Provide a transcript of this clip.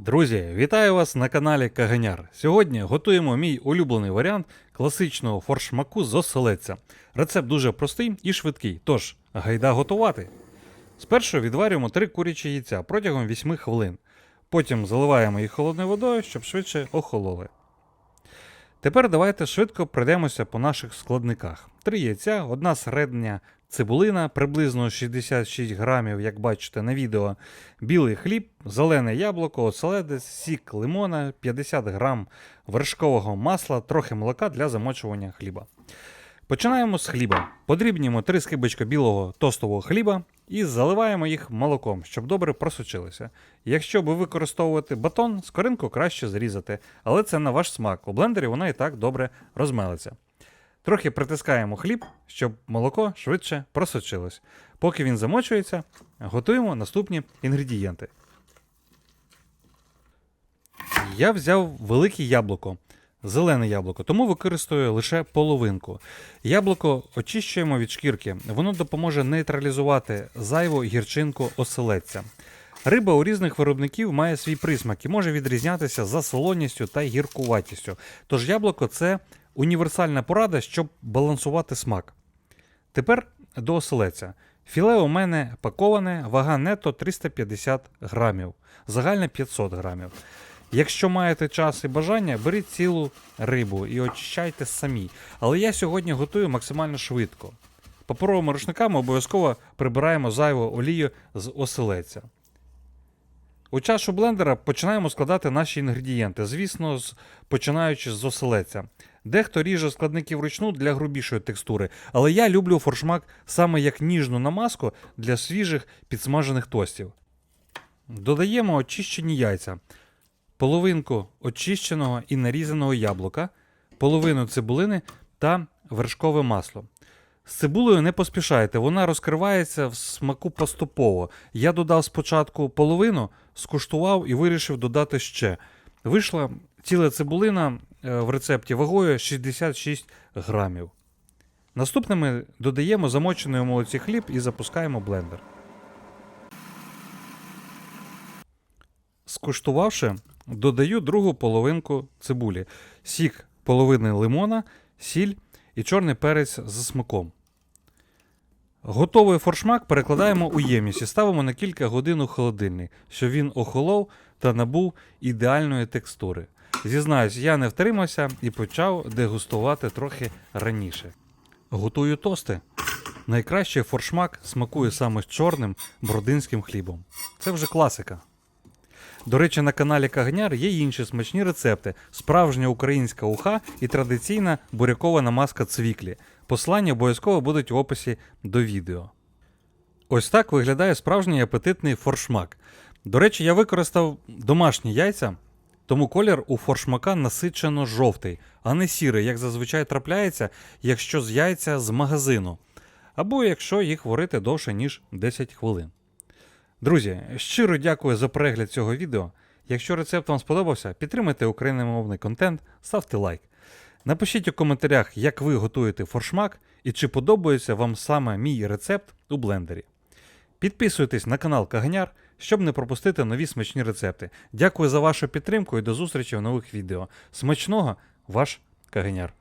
Друзі, вітаю вас на каналі Каганяр. Сьогодні готуємо мій улюблений варіант класичного форшмаку з оселедця. Рецепт дуже простий і швидкий, тож гайда готувати. Спершу відварюємо 3 курячі яйця протягом 8 хвилин. Потім заливаємо їх холодною водою, щоб швидше охололи. Тепер давайте швидко пройдемося по наших складниках. Три яйця, одна середня цибулина, приблизно 66 грамів, як бачите на відео, білий хліб, зелене яблуко, оселедець, сік лимона, 50 грам вершкового масла, трохи молока для замочування хліба. Починаємо з хліба. Подрібнімо 3 скибочка білого тостового хліба і заливаємо їх молоком, щоб добре просочилися. Якщо ви використовувати батон, скоринку краще зрізати, але це на ваш смак. У блендері вона і так добре розмелиться. Трохи притискаємо хліб, щоб молоко швидше просочилось. Поки він замочується, готуємо наступні інгредієнти. Я взяв велике яблуко, зелене яблуко, тому використовую лише половинку. Яблуко очищуємо від шкірки, воно допоможе нейтралізувати зайву гірчинку оселедця. Риба у різних виробників має свій присмак і може відрізнятися за солоністю та гіркуватістю. Тож яблуко це універсальна порада, щоб балансувати смак. Тепер до оселедця. Філе у мене паковане, вага нето 350 грамів, загальне 500 грамів. Якщо маєте час і бажання, беріть цілу рибу і очищайте самі. Але я сьогодні готую максимально швидко. Паперовими рушниками обов'язково прибираємо зайву олію з оселедця. У чашу блендера починаємо складати наші інгредієнти, звісно, починаючи з оселедця. Дехто ріже складники вручну для грубішої текстури, але я люблю форшмак саме як ніжну намазку для свіжих підсмажених тостів. Додаємо очищені яйця, половинку очищеного і нарізаного яблука, половину цибулини та вершкове масло. З цибулею не поспішайте, вона розкривається в смаку поступово. Я додав спочатку половину, скуштував і вирішив додати ще. Вийшла ціла цибулина в рецепті вагою 66 грамів. Наступними додаємо замочений у молоці хліб і запускаємо блендер. Скуштувавши, додаю другу половинку цибулі, сік половини лимона, сіль і чорний перець за смаком. Готовий форшмак перекладаємо у ємність і ставимо на кілька годин у холодильник, щоб він охолов та набув ідеальної текстури. Зізнаюсь, я не втримався і почав дегустувати трохи раніше. Готую тости. Найкращий форшмак смакує саме з чорним бродинським хлібом. Це вже класика. До речі, на каналі Кагняр є інші смачні рецепти: справжня українська уха і традиційна бурякова намазка цвіклі. Послання обов'язково будуть в описі до відео. Ось так виглядає справжній апетитний форшмак. До речі, я використав домашні яйця, тому колір у форшмака насичено жовтий, а не сірий, як зазвичай трапляється, якщо з яйця з магазину, або якщо їх варити довше, ніж 10 хвилин. Друзі, щиро дякую за перегляд цього відео. Якщо рецепт вам сподобався, підтримайте україномовний контент, ставте лайк. Напишіть у коментарях, як ви готуєте форшмак і чи подобається вам саме мій рецепт у блендері. Підписуйтесь на канал Каганяр, щоб не пропустити нові смачні рецепти. Дякую за вашу підтримку і до зустрічі в нових відео. Смачного, ваш Каганяр.